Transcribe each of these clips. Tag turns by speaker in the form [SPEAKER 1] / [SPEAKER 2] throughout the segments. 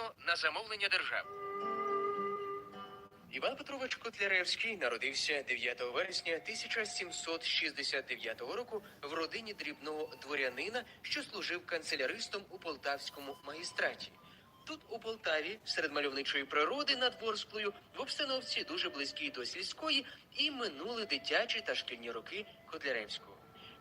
[SPEAKER 1] виконано на замовлення держави. Іван Петрович Котляревський народився 9 вересня 1769 року в родині дрібного дворянина, що служив канцеляристом у полтавському магістраті. Тут, у Полтаві, серед мальовничої природи над Ворсклою, в обстановці дуже близькій до сільської, і минули дитячі та шкільні роки Котляревського.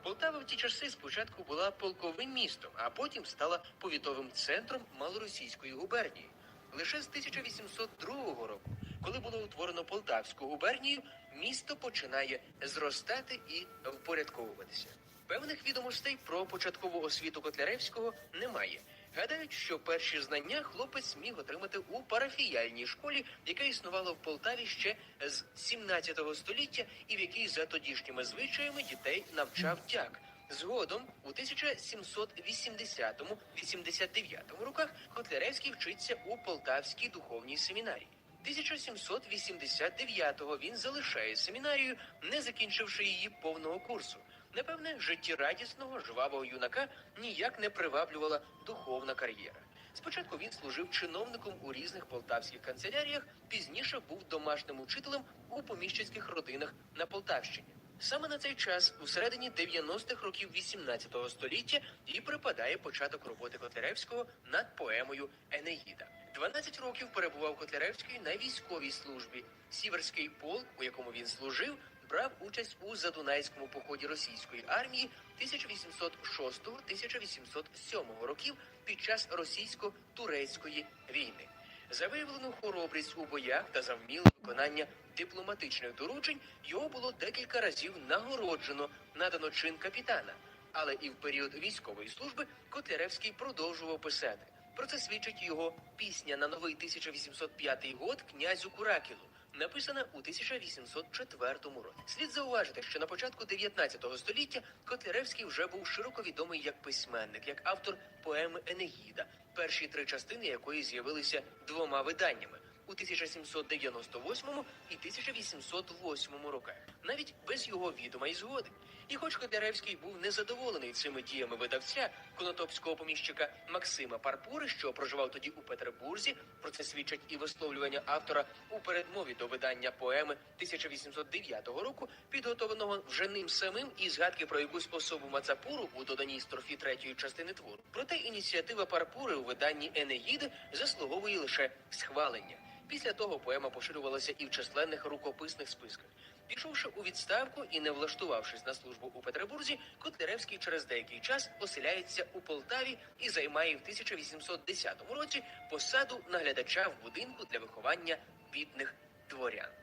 [SPEAKER 1] Полтава в ті часи спочатку була полковим містом, а потім стала повітовим центром малоросійської губернії. Лише з 1802 року, коли було утворено Полтавську губернію, місто починає зростати і впорядковуватися. Певних відомостей про початкову освіту Котляревського немає. Гадають, що перші знання хлопець міг отримати у парафіяльній школі, яка існувала в Полтаві ще з 17 століття, і в якій за тодішніми звичаями дітей навчав дяк. Згодом, у 1780-89 роках Котляревський вчиться у Полтавській духовній семінарії. 1789-го він залишає семінарію, не закінчивши її повного курсу. Напевне, життєрадісного, жвавого юнака ніяк не приваблювала духовна кар'єра. Спочатку він служив чиновником у різних полтавських канцеляріях, пізніше був домашнім учителем у поміщицьких родинах на Полтавщині. Саме на цей час, у середині 90-х років 18 століття, і припадає початок роботи Котляревського над поемою Енеїда. 12 років перебував Котляревський на військовій службі. Сіверський полк, у якому він служив, брав участь у задунайському поході російської армії 1806-1807 років під час російсько-турецької війни. За виявлену хоробрість у боях та за вміле виконання дипломатичних доручень його було декілька разів нагороджено, надано чин капітана. Але і в період військової служби Котляревський продовжував писати. Про це свідчить його пісня на новий 1805 год князю Куракілу, написана у 1804 році. Слід зауважити, що на початку 19 століття Котляревський вже був широко відомий як письменник, як автор поеми Енеїда, перші три частини якої з'явилися двома виданнями у 1798 і 1808 роках, навіть без його відома і згоди. І хоч Котляревський був незадоволений цими діями видавця конотопського поміщика Максима Парпури, що проживав тоді у Петербурзі, про це свідчать і висловлювання автора у передмові до видання поеми 1809 року, підготовленого вже ним самим і згадки про якусь особу Мацапуру у доданій строфі третьої частини твору. Проте ініціатива Парпури у виданні Енеїди заслуговує лише схвалення. Після того поема поширювалася і в численних рукописних списках. Пішовши у відставку і не влаштувавшись на службу у Петербурзі, Котляревський через деякий час оселяється у Полтаві і займає в 1810 році посаду наглядача в будинку для виховання бідних дворян.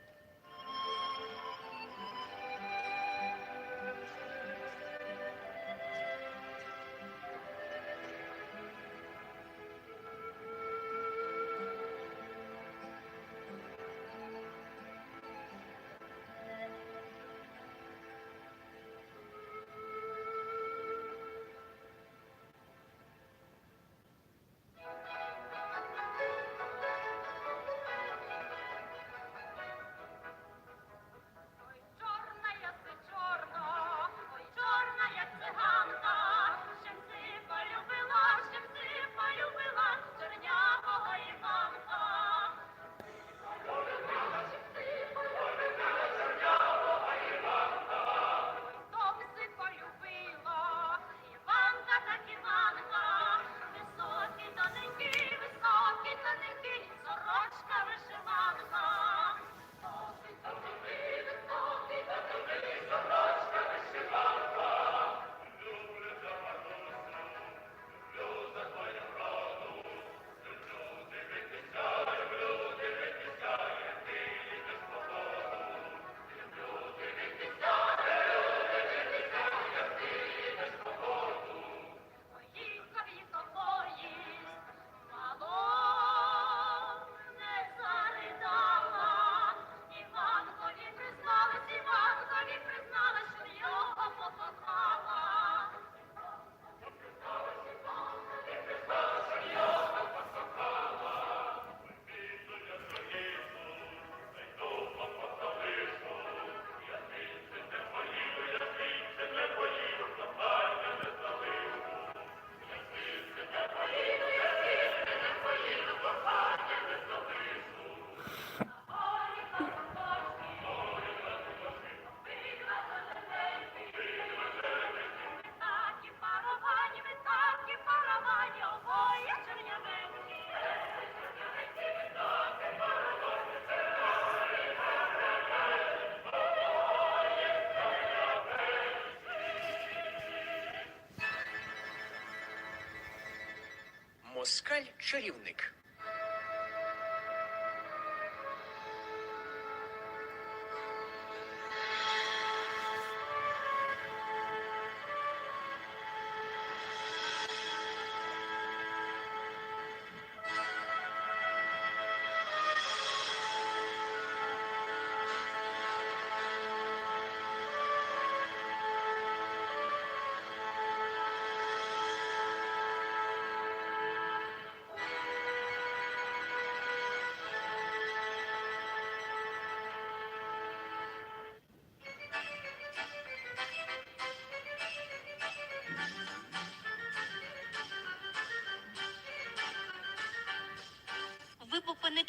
[SPEAKER 1] Москаль-чарівник.
[SPEAKER 2] Ви,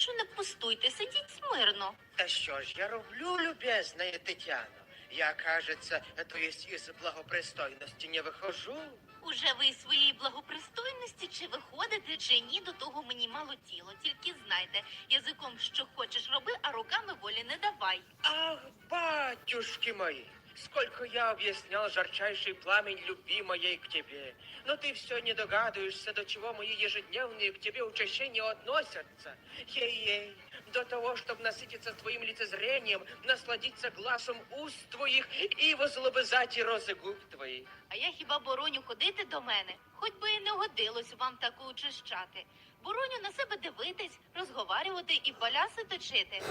[SPEAKER 2] попаничу, не пустуйте, сидіть смирно.
[SPEAKER 3] Да что ж я роблю, любезная Тетяна? Я, кажется, то есть из благопристойности не выхожу.
[SPEAKER 2] Уже ви із своєї благопристойності чи виходите, чи ні, до того мені мало тіло. Тільки знайте, язиком що хочеш роби, а руками волі не давай.
[SPEAKER 3] Ах, батюшки мои, сколько я объяснял жарчайший пламень любви моей к тебе. Но ты все не догадываешься, до чего мои ежедневные к тебе учащения относятся. Ей-ей, до того, чтобы насытиться твоим лицезрением, насладиться глазом уст твоих и возлобызать и розы губ твоих.
[SPEAKER 2] А я хіба бороню ходити до мене? Хоч би і не годилось вам таку учащати. Бороню на себе дивитись, розговарювати і баляси точити.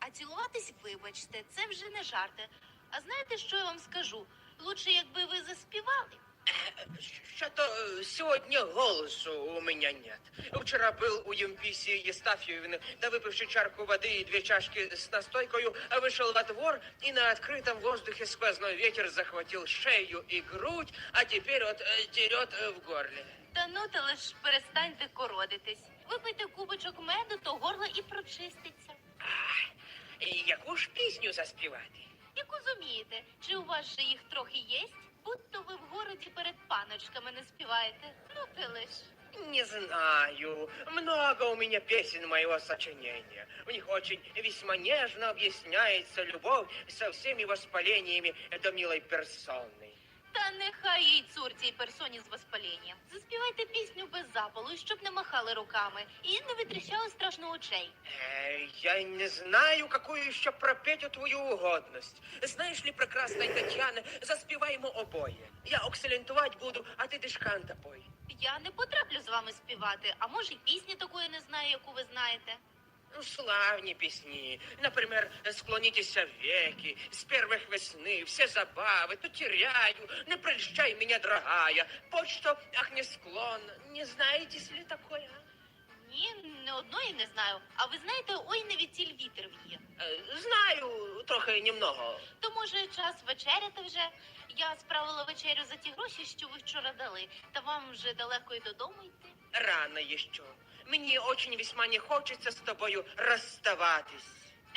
[SPEAKER 2] А цілуватись, вибачте, це вже не жарти. А знаєте, що я вам скажу? Лучше, якби ви заспівали.
[SPEAKER 3] Что-то э, сегодня голосу у меня нет. Вчера был у Емписии Евстафьевны, да выпивший чарку воды и две чашки с настойкою, а вышел во двор и на открытом воздухе сквозной ветер захватил шею и грудь, а теперь вот э, дерет э, в горле.
[SPEAKER 2] Та ну та лиш перестаньте кородитись. Випийте кубочок меду, то горло і прочиститься.
[SPEAKER 3] І яку ж пісню заспівати?
[SPEAKER 2] Яку зумієте? Чи у вас же їх трохи єсть? Будто ви в городі перед паночками не співаєте. Ну ти лиш.
[SPEAKER 3] Не знаю. Много у меня песен моего сочинения. В них очень весьма нежно объясняется любовь со всеми воспалениями до милой персоны.
[SPEAKER 2] Та нехай їй цур цій персоні з воспалінням. Заспівайте пісню без запалу, щоб не махали руками і не витріщали страшно очей.
[SPEAKER 3] Э, Я не знаю, какую еще пропеть твою угодность. Знаешь ли, прекрасная Татьяна, заспеваємо обоє. Я окселентувати буду, а ти дишканта пой.
[SPEAKER 2] Я не потраплю з вами співати, а може й пісні такої не знаю, яку ви знаєте.
[SPEAKER 3] Ну, славні пісні. Например, «Склонитеся веки», «С первых весны», «Все забавы», «То теряю», «Не прельщай меня, дорогая», «Почто, ах, не склон». Не знаете ли такое? а?
[SPEAKER 2] Ні, не одної не знаю. А ви знаєте, ой, не відтіль вітер віє.
[SPEAKER 3] Е, Знаю, трохи немного.
[SPEAKER 2] То може час вечеряти вже? Я справила вечерю за ті гроші, що ви вчора дали, та вам вже далеко й додому йти.
[SPEAKER 3] Рано еще. Мені очень весьма не хочеться з тобою розставатись.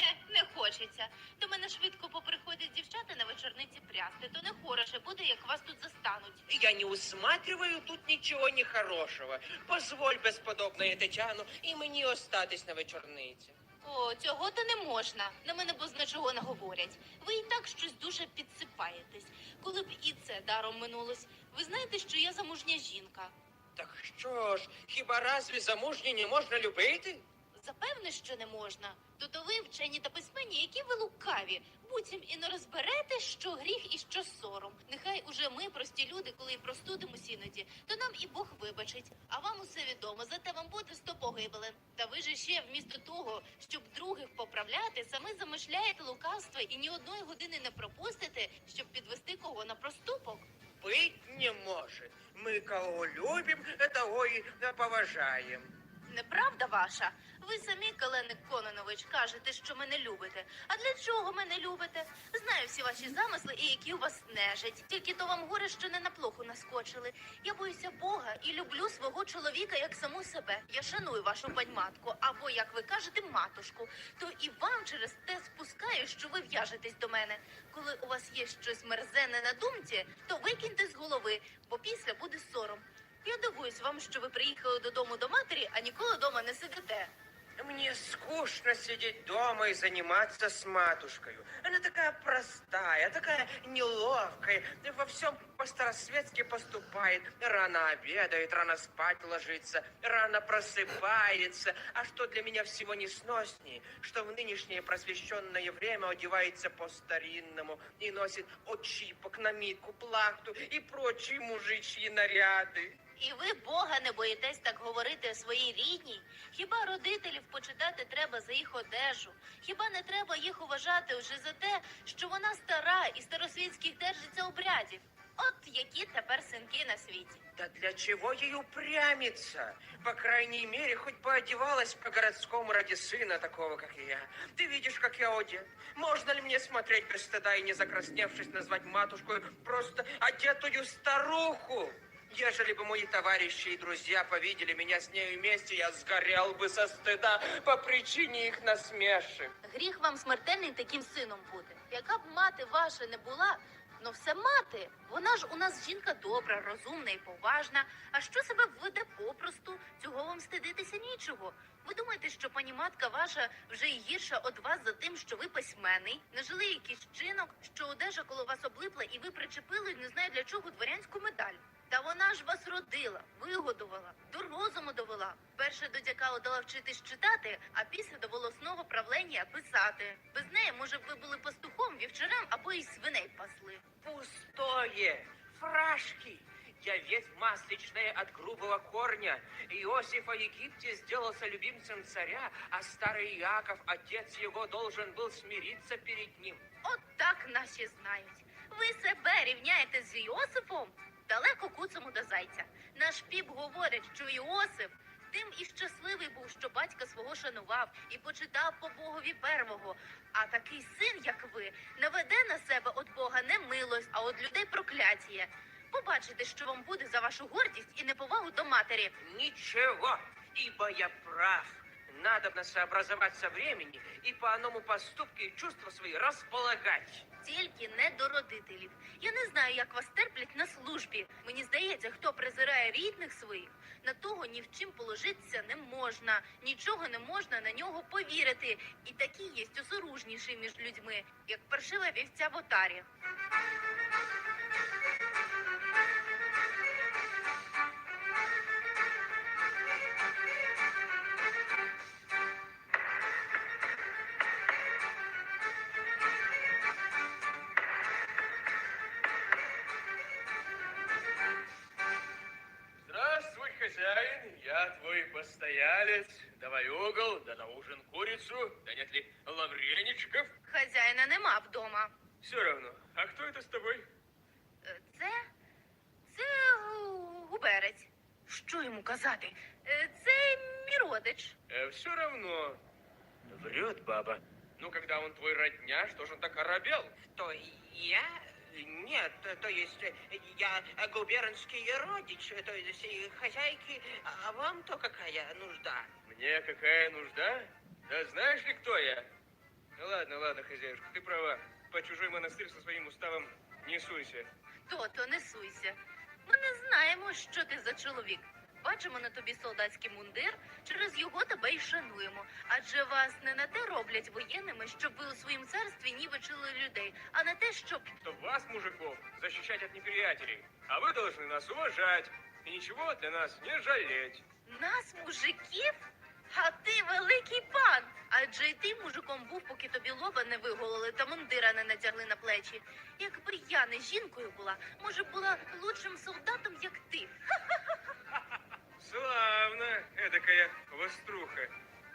[SPEAKER 2] Е, не хочеться. До мене швидко поприходять дівчата на вечорниці прясти, то не хороше буде, як вас тут застануть.
[SPEAKER 3] Я не усматриваю тут нічого нехорошого. Позволь, безподобная Тетяно, і мені остатись на вечорниці.
[SPEAKER 2] О, цього то не можна. На мене бозна чого наговорять. Ви і так щось дуже підсипаєтесь. Коли б і це даром минулось. Ви знаєте, що я замужня жінка.
[SPEAKER 3] Так що ж, хіба разві замужні не можна любити?
[SPEAKER 2] Запевне, що не можна. То то ви вчені та письменні, які ви лукаві. Буцім і не розберете, що гріх і що сором. Нехай уже ми, прості люди, коли й простудимось іноді, то нам і Бог вибачить. А вам усе відомо, зате вам буде сто погибелин. Та ви же ще вмісто того, щоб других поправляти, самі замишляєте лукавство і ні одної години не пропустите, щоб підвести кого на проступок.
[SPEAKER 3] Быть не может. Мы кого любим, того и поважаємо.
[SPEAKER 2] Неправда ваша? Ви самі, Каленик Кононович, кажете, що мене любите. А для чого мене любите? Знаю всі ваші замисли і які у вас нежить. Тільки то вам горе, що не на плоху наскочили. Я боюся Бога і люблю свого чоловіка як саму себе. Я шаную вашу паньматку, або, як ви кажете, матушку. То і вам через те спускаю, що ви в'яжетесь до мене. Коли у вас є щось мерзенне на думці, то викиньте з голови, бо після буде сором. Я дивуюсь вам, що ви приїхали додому до матері, а ніколи дома не сидите.
[SPEAKER 3] Мне скучно сидеть дома и заниматься с матушкой. Она такая простая, такая неловкая, во всем по-старосветски поступает. Рано обедает, рано спать ложится, рано просыпается. А что для меня всего несноснее, что в нынешнее просвещенное время одевается по-старинному и носит отчипок, намитку, плахту и прочие мужичьи наряды.
[SPEAKER 2] І ви Бога не боїтесь так говорити своїй рідній? Хіба родителів почитати треба за їх одежу? Хіба не треба їх уважати вже за те, що вона стара і старосвітських держиться обрядів? От які тепер синки на світі.
[SPEAKER 3] Да для чего ей упрямиться? По крайней мере, хоть бы одевалась по-городскому ради сына такого, как я. Ты видишь, как я одет. Можно ли мне смотреть без стыда и не закрасневшись назвать матушку просто одетую старуху? Ежели бы мои товарищи и друзья повидели меня с нею вместе, я сгорел бы со стыда по причине их насмешек.
[SPEAKER 2] Гріх вам смертельний таким сином бути. Яка б мати ваша не була, но все мати. Вона ж у нас жінка добра, розумна і поважна. А що себе веде попросту? Цього вам стидитися нічого. Ви думаєте, що пані матка ваша вже й гірша від вас за тим, що ви письменний, нажили якийсь чинок, що одежа коло вас облипла, і ви причепили не знаю для чого дворянську медаль. Та вона ж вас родила, вигодувала, до розуму довела. Перше до дяка отдала вчитись читати, а після до волосного правлення писати. Без неї, може б ви були пастухом, вівчарем або й свиней пасли.
[SPEAKER 3] Пустое. Фрашки. Я ветвь масличная от грубого корня. Иосиф о Египте сделался любимцем царя, а старый Иаков, отец его, должен был смириться перед ним.
[SPEAKER 2] От так наші знають. Ви себе рівняєте з Іосифом? Далеко куцому до зайця. Наш піп говорить, що Іосиф тим і щасливий був, що батька свого шанував і почитав по Богові первого. А такий син, як ви, наведе на себе от Бога не милость, а от людей прокляття. Побачите, що вам буде за вашу гордість і неповагу до матері.
[SPEAKER 3] Ничего, ибо я прав. Надо сообразовать со времени и по одному поступке и чувства свои располагать.
[SPEAKER 2] Тільки не до родителів. Я не знаю, як вас терплять на службі. Мені здається, хто презирає рідних своїх, на того ні в чим положитися не можна, нічого не можна на нього повірити. І такі є осоружніші між людьми, як паршива вівця в отарі.
[SPEAKER 4] Я твой постоялец. Давай угол, да на ужин курицу, да нет ли лавреничков?
[SPEAKER 2] Хазяїна нема вдома.
[SPEAKER 4] Все равно. А кто это с тобой?
[SPEAKER 2] Е, Це це гу- губерець. Що йому казати? Е, Це мій родич.
[SPEAKER 4] все равно. Врет баба. Ну, когда он твой родня, что же он так оробел?
[SPEAKER 3] Кто я? Нет, то, есть я губернский родич, то есть э, хозяйки, а вам-то какая нужда?
[SPEAKER 4] Мне какая нужда? Да знаешь ли, кто я? Ну ладно, ладно, хозяюшка, ты права. По чужой монастырь со своим уставом не суйся.
[SPEAKER 2] То-то не суйся. Ми не знаємо, що ти за чоловік. Бачимо на тобі солдатський мундир, через його тебе й шануємо. Адже вас не на те роблять воєнними, щоб ви у своїм царстві нівечили людей, а на те, щоб
[SPEAKER 4] Чтоб вас, мужиков, защищать от неприятелей. А вы должны нас уважать и ничего для нас не жалеть.
[SPEAKER 2] нас, мужиків, а ти великий пан. Адже й ти мужиком був, поки тобі лоба не виголили та мундира не натягли на плечі. Якби я не жінкою була, може була лучшим солдатом, як ти.
[SPEAKER 4] Славно, эдакая воструха.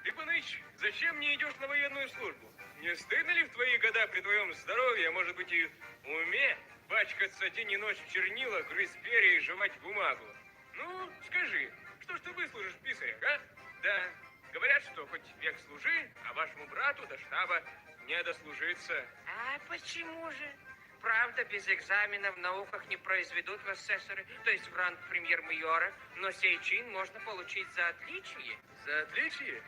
[SPEAKER 4] Ты, Паныч, зачем не идешь на военную службу? Не стыдно ли в твои года при твоем здоровье, а может быть и уме, пачкаться день и ночь в чернила, грызть перья и жевать бумагу? Ну, скажи, что ж ты выслужишь писаря, а? Да, говорят, что хоть век служи, а вашему брату до штаба не дослужиться.
[SPEAKER 3] А почему же? Правда, без экзамена в науках не произведут в асессоры, то есть в ранг премьер-майора, но сей чин можно получить за отличие.
[SPEAKER 4] За отличие?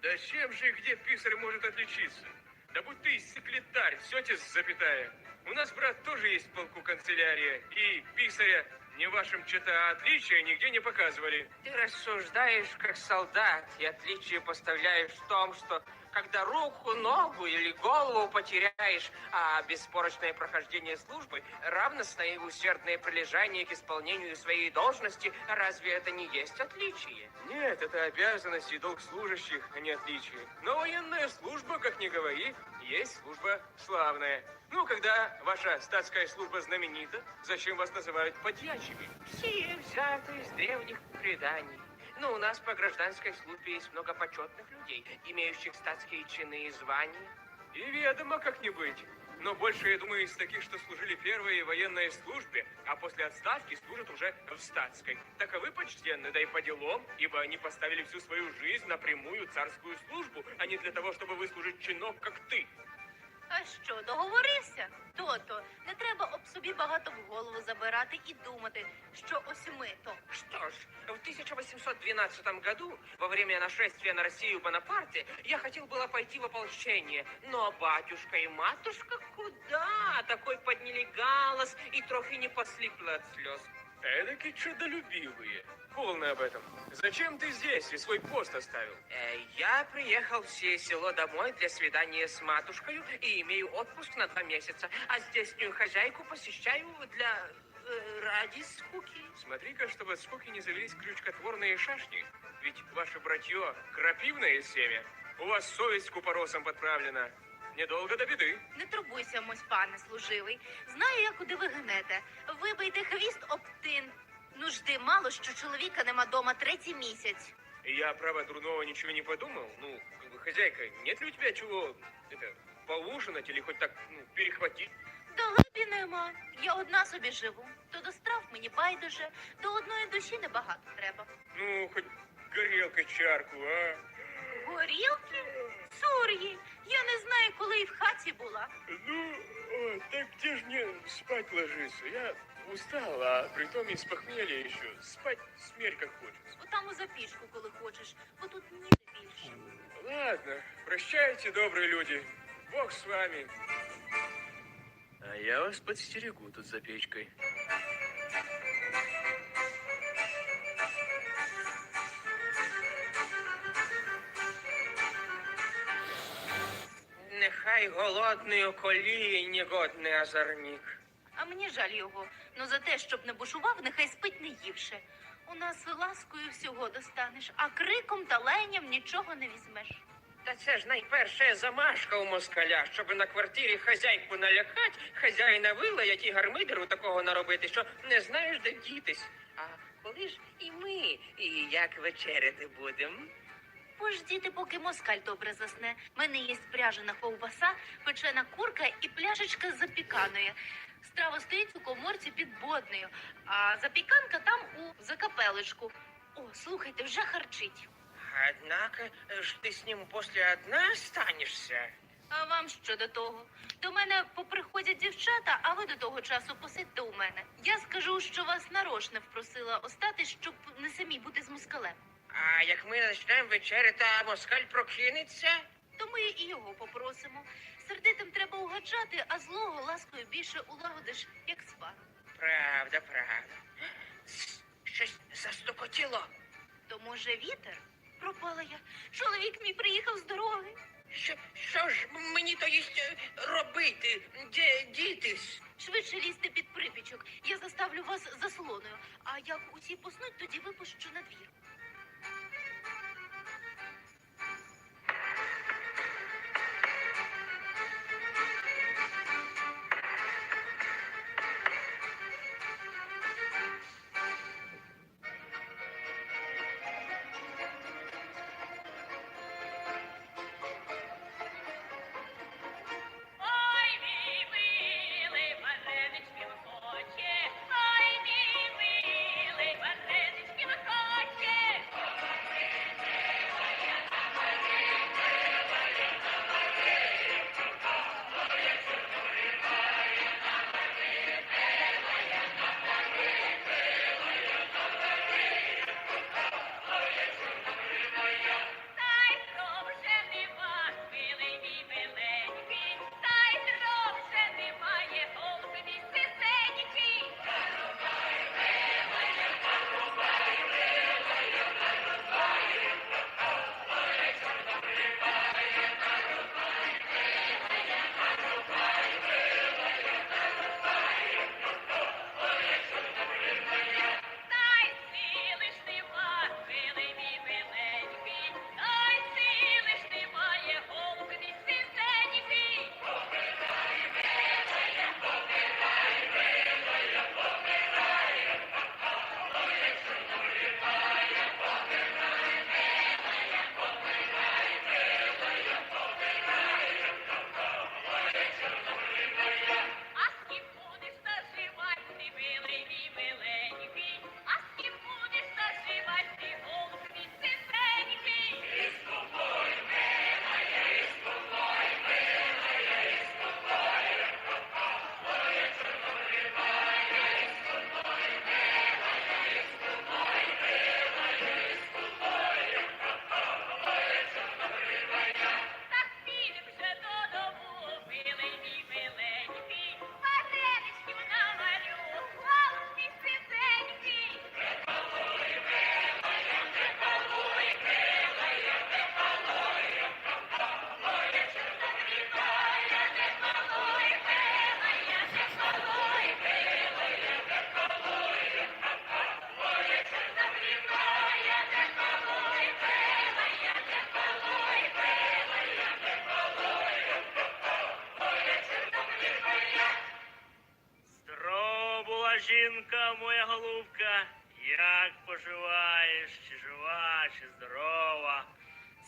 [SPEAKER 4] Да чем же и где писарь может отличиться? Да будь ты секретарь, тетя запятая. У нас, брат, тоже есть в полку канцелярия, и писаря Ни в вашем чета отличия нигде не показывали.
[SPEAKER 3] Ты рассуждаешь как солдат, и отличие поставляешь в том, что когда руку, ногу или голову потеряешь, а беспорочное прохождение службы, равностное усердное прилежание к исполнению своей должности, разве это не есть отличие?
[SPEAKER 4] Нет, это обязанность и долг служащих, а не отличие. Но военная служба, как ни говори, есть служба славная. Ну, когда ваша статская служба знаменита, зачем вас называют подьячими?
[SPEAKER 3] Все взяты из древних преданий. Но у нас по гражданской службе есть много почетных людей, имеющих статские чины и звания.
[SPEAKER 4] И ведомо как не быть. Но больше, я думаю, из таких, что служили первой в военной службе, а после отставки служат уже в статской. Таковы почтенны, да и по делам, ибо они поставили всю свою жизнь на прямую царскую службу, а не для того, чтобы выслужить чинок, как ты.
[SPEAKER 2] А що, договорився? То-то, не треба об собі багато в голову забирати і думати, що ось ми то.
[SPEAKER 3] Что ж, в 1812 году, во время нашествия на Россию Бонапарте, я хотел было пойти в ополчение, но батюшка и матушка куда? Такой подняли галас и трохи не послипло от слез.
[SPEAKER 4] Эдакие чудолюбивые. Полно об этом. Зачем ты здесь и свой пост оставил?
[SPEAKER 3] Э, я приехал в се- село домой для свидания с матушкой и имею отпуск на два месяца, а здешнюю хозяйку посещаю для... э, ради скуки.
[SPEAKER 4] Смотри-ка, чтобы от скуки не завелись крючкотворные шашни. Ведь ваше братье — крапивное семя. У вас совесть купоросом подправлена. Недолго до беды.
[SPEAKER 2] Не турбуйся, мось пане служивий. Знаю я, куди ви гнете. Вибийте хвіст об тин. Нужди мало, що чоловіка нема дома третій місяць.
[SPEAKER 4] Я, право, дурного ничего не подумал. Ну, как бы, хозяйка, нет ли у тебя чего, это, поужинать или хоть так, ну, перехватить?
[SPEAKER 2] До Далебі нема. Я одна собі живу. То до страв мені байдуже, до одної душі небагато треба.
[SPEAKER 4] Ну, хоть горелкой чарку, а?
[SPEAKER 2] Горілки? Сур'ї. Я не знаю, коли і в хаті була.
[SPEAKER 4] Ну, о, так где ж мне спать ложиться? Я устал, а притом из похмелья еще. Спать смерть как хочется.
[SPEAKER 2] Отам у запічку, коли хочеш, бо тут ніде більше.
[SPEAKER 4] Ладно, прощайте, добрые люди. Бог с вами.
[SPEAKER 1] А я вас подстерегу тут за печкой.
[SPEAKER 3] Нехай голодний околіє, негодний озорник.
[SPEAKER 2] А мені жаль його. Ну за те, щоб не бушував, нехай спить не ївше. У нас ласкою всього достанеш, а криком та ленням нічого не візьмеш.
[SPEAKER 3] Та це ж найперша замашка у москаля, щоб на квартирі хазяйку налякать, хазяїна вилаять і гармидеру такого наробити, що не знаєш, де дітись. А коли ж і ми, і як вечеряти будемо?
[SPEAKER 2] Пождіти, поки москаль добре засне. Мене є спряжена ковбаса, печена курка і пляшечка з запіканою. Страва стоїть у коморці під боднею, а запіканка там у закапелечку. О, слухайте, вже харчить.
[SPEAKER 3] Однако ж ти з ним після одна станешся.
[SPEAKER 2] А вам що до того? До мене поприходять дівчата, а ви до того часу посидьте у мене. Я скажу, що вас нарочно впросила остатись, щоб не самі бути з москалем.
[SPEAKER 3] А як ми почнемо вечеряти, а москаль прокинеться?
[SPEAKER 2] То ми і його попросимо. Сердитим треба угаджати, а злого ласкою більше улагодиш, як свар.
[SPEAKER 3] Правда, правда. Щось застукотіло.
[SPEAKER 2] То може вітер? Пропала я. Чоловік мій приїхав з дороги.
[SPEAKER 3] Що, що ж мені то їсть е, робити? Де дітись?
[SPEAKER 2] Швидше лізьте під припічок. Я заставлю вас заслоною. А як усі поснуть, тоді випущу на двір.
[SPEAKER 5] Як поживаєш? Чи жива, чи здорова?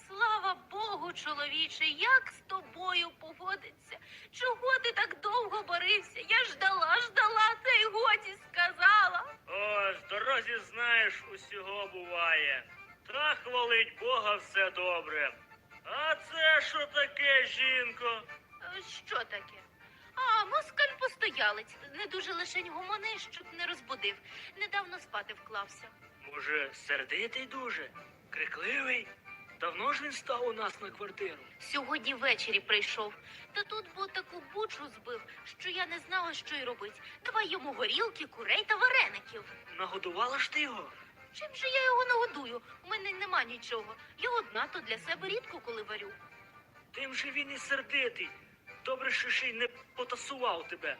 [SPEAKER 2] Слава Богу, чоловіче, як з тобою поводиться? Чого ти так довго борився? Я ждала, ждала, та й годі сказала.
[SPEAKER 5] О, з дорозі знаєш, усього буває. Та хвалить Бога все добре. А це що таке, жінко?
[SPEAKER 2] Е, Що таке? А, москаль постоялець. Не дуже лишень гомони, щоб не розбудив. Недавно спати вклався.
[SPEAKER 5] Може, сердитий дуже? Крикливий? Давно ж він став у нас на квартиру.
[SPEAKER 2] Сьогодні ввечері прийшов. Та тут бо таку бучу збив, що я не знала, що й робить. Давай йому горілки, курей та вареників.
[SPEAKER 5] Нагодувала ж ти його?
[SPEAKER 2] Чим же я його нагодую? У мене нема нічого. Я одна то для себе рідко коли варю.
[SPEAKER 5] Тим же він і сердитий. Добре, що ще й не потасував тебе.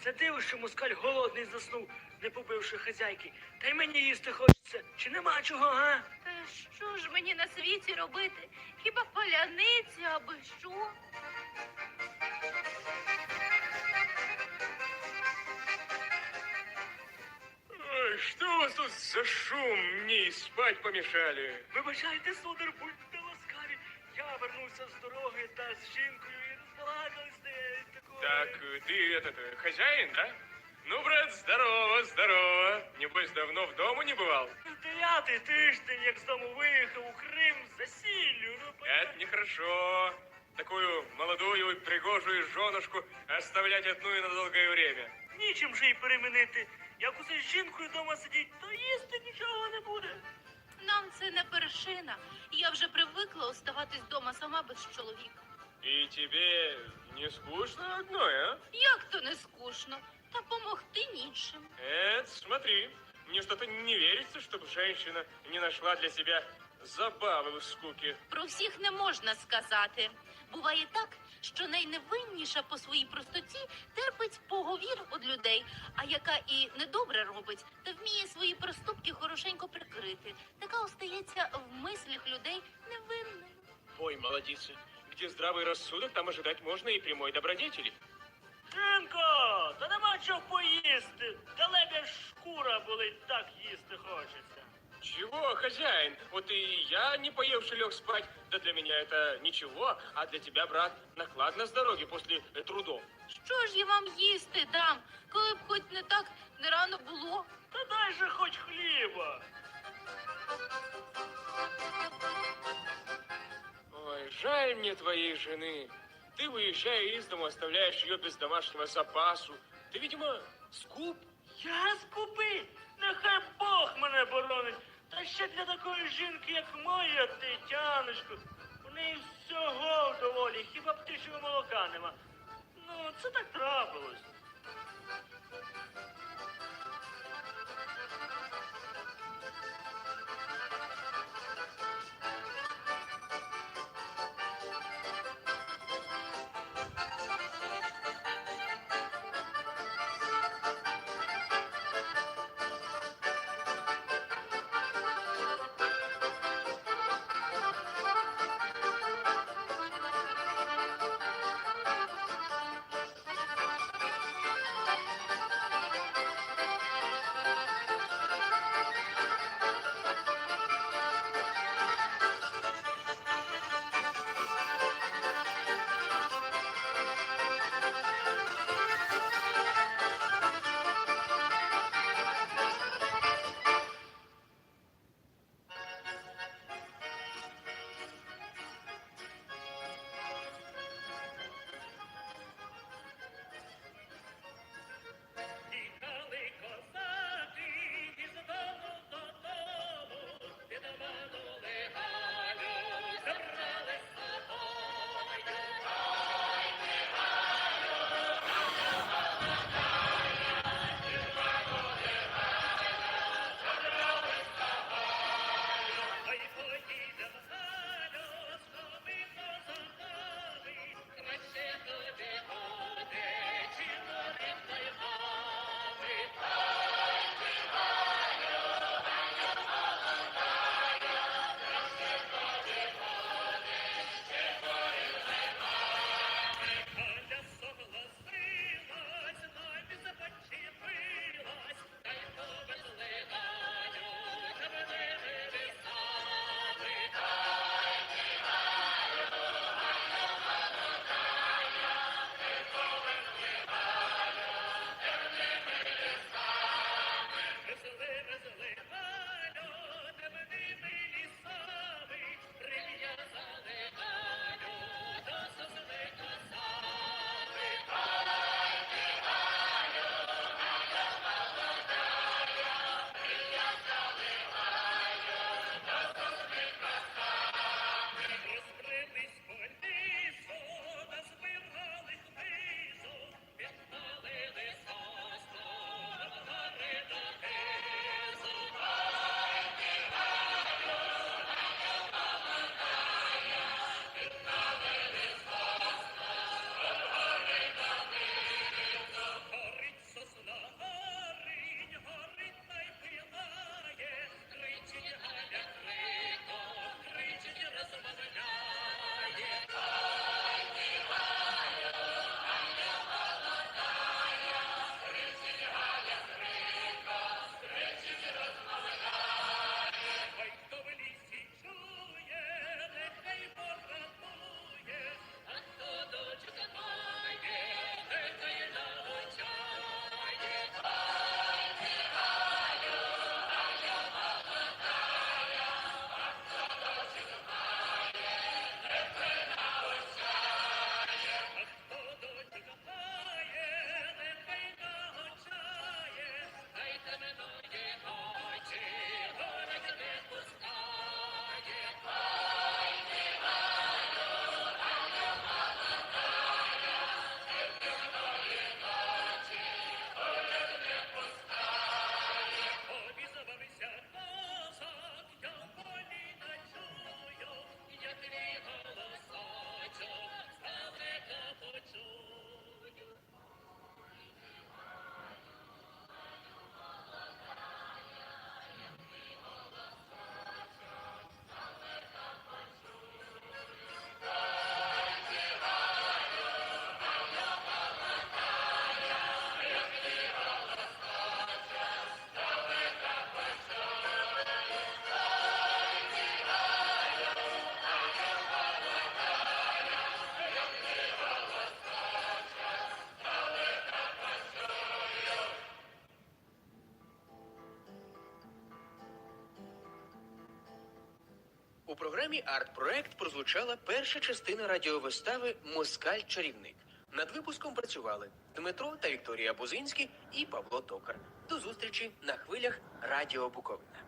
[SPEAKER 5] Це диво, що москаль голодний заснув, не побивши хазяйки. Та й мені їсти хочеться. Чи нема чого, га?
[SPEAKER 2] Та що ж мені на світі робити? Хіба паляниці, аби що?
[SPEAKER 4] Ой, что у вас тут за шум? Мне и спать помешали.
[SPEAKER 5] Вибачайте, судар, будьте ласкаві. Я вернувся з дороги та з жінкою і розбалакались де такої.
[SPEAKER 4] Так, э, ты этот, э, хозяин, да? Ну, брат, здорово, здорово. Небось, давно в дому не бывал?
[SPEAKER 5] Дев'ятий тиждень, як з дому виїхав у Крим за сіллю. Ну,
[SPEAKER 4] Это нехорошо. Такую молодую и пригожую женушку оставлять одну и на долгое время.
[SPEAKER 5] Нічим же й перемінити. Як усе з жінкою вдома сидіть, то їсти нічого не буде.
[SPEAKER 2] Нам це не першина. Я вже привикла оставатись вдома сама без чоловіка.
[SPEAKER 4] И тебе не скучно одной, а?
[SPEAKER 2] Як то не скучно, та помогти нічим.
[SPEAKER 4] Эд, смотри, мне что-то не верится, чтобы женщина не нашла для себя забавы в скуке.
[SPEAKER 2] Про всіх не можна сказати. Буває так, що найневинніша по своїй простоті терпить поговір від людей, а яка і недобре робить, та вміє свої проступки хорошенько прикрити. Така остається в мислях людей невинною.
[SPEAKER 4] Ой, молодица, где здравый рассудок, там ожидать можно и прямой добродетели.
[SPEAKER 5] Жінко, та нема чого поїсти. Далека шкура болить, так їсти хочеться.
[SPEAKER 4] Чего, хозяин? Вот и я, не поевший, лег спать. Да для меня это ничего, а для тебя, брат, накладно с дороги после э, трудов.
[SPEAKER 2] Що ж я вам їсти дам, коли б хоч не так не рано було?
[SPEAKER 5] Та дай же хоч хліба.
[SPEAKER 4] Ой, жаль мне твоей жены. Ты, выезжая из дома, оставляешь ее без домашнего запасу. Ты, видимо, скуп.
[SPEAKER 5] Я скупий, нехай Бог мене боронить. Та ще для такої жінки, як моя Тетяночко, у неї всього доволі, хіба птичого молока нема. Ну, це так трапилось.
[SPEAKER 1] Програмі Арт-проект прозвучала перша частина радіовистави Москаль чарівник. Над випуском працювали Дмитро та Вікторія Бузинські і Павло Токар. До зустрічі на хвилях Радіо Буковина.